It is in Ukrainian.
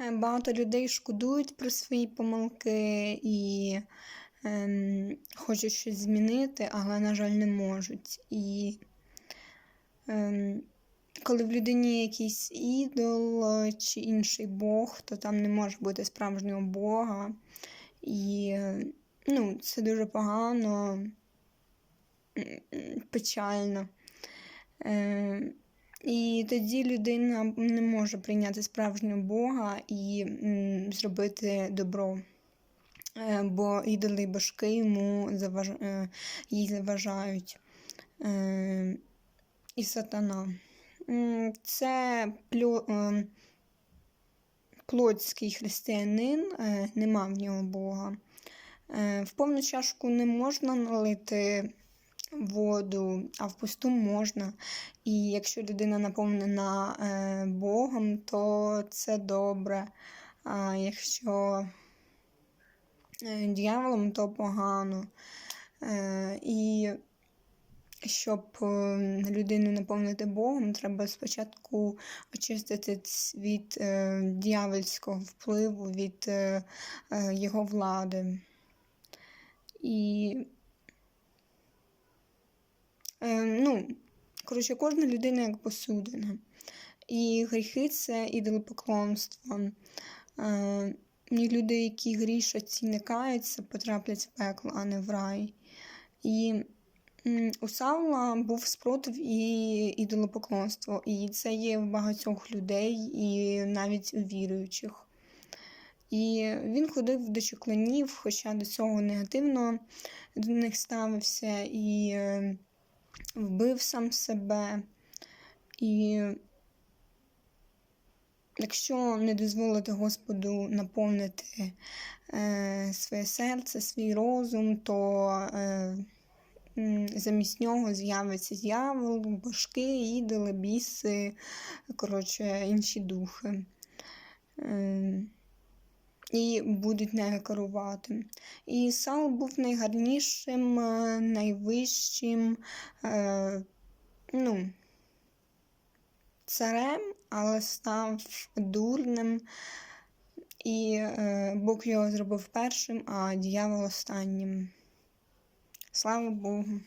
Е, Багато людей шкодують про свої помилки і ем, хочуть щось змінити, але, на жаль, не можуть. І ем, коли в людині якийсь ідол чи інший Бог, то там не може бути справжнього Бога. І е, ну, це дуже погано, печально. Е, і тоді людина не може прийняти справжнього Бога і зробити добро. Е, Бо ідоли і божки йому заваж... е, їй заважають. Е, І сатана. Це е, плотський християнин, нема в нього Бога. В повну чашку не можна налити воду, а в пусту можна. І якщо людина наповнена е, Богом, то це добре. А якщо е, дьяволом, то погано. Е, І щоб людину наповнити Богом, треба спочатку очистити е, дьявольського впливу, від його влади. І Е, ну, коротше, кожна людина як посудина. І гріхи це ідолопоклонство. Е, люди, які грішать і не каються, потраплять в пекло, а не в рай. І у Савла був спротив і ідолопоклонство. І це є в багатьох людей, і навіть у віруючих. І він ходив до чеклунів, хоча до цього негативно до них ставився і е, вбив сам себе. І якщо не дозволити Господу наповнити е, своє серце, свій розум, то е, замість нього з'явиться дьявол, божки, ідоли, біси, коротше, інші духи. Е, і будуть нею керувати. І Саул був найгарнішим, е, найвищим е, ну, царем, але став дурним, і е, Бог його зробив першим, а дьявол останнім. Слава Богу.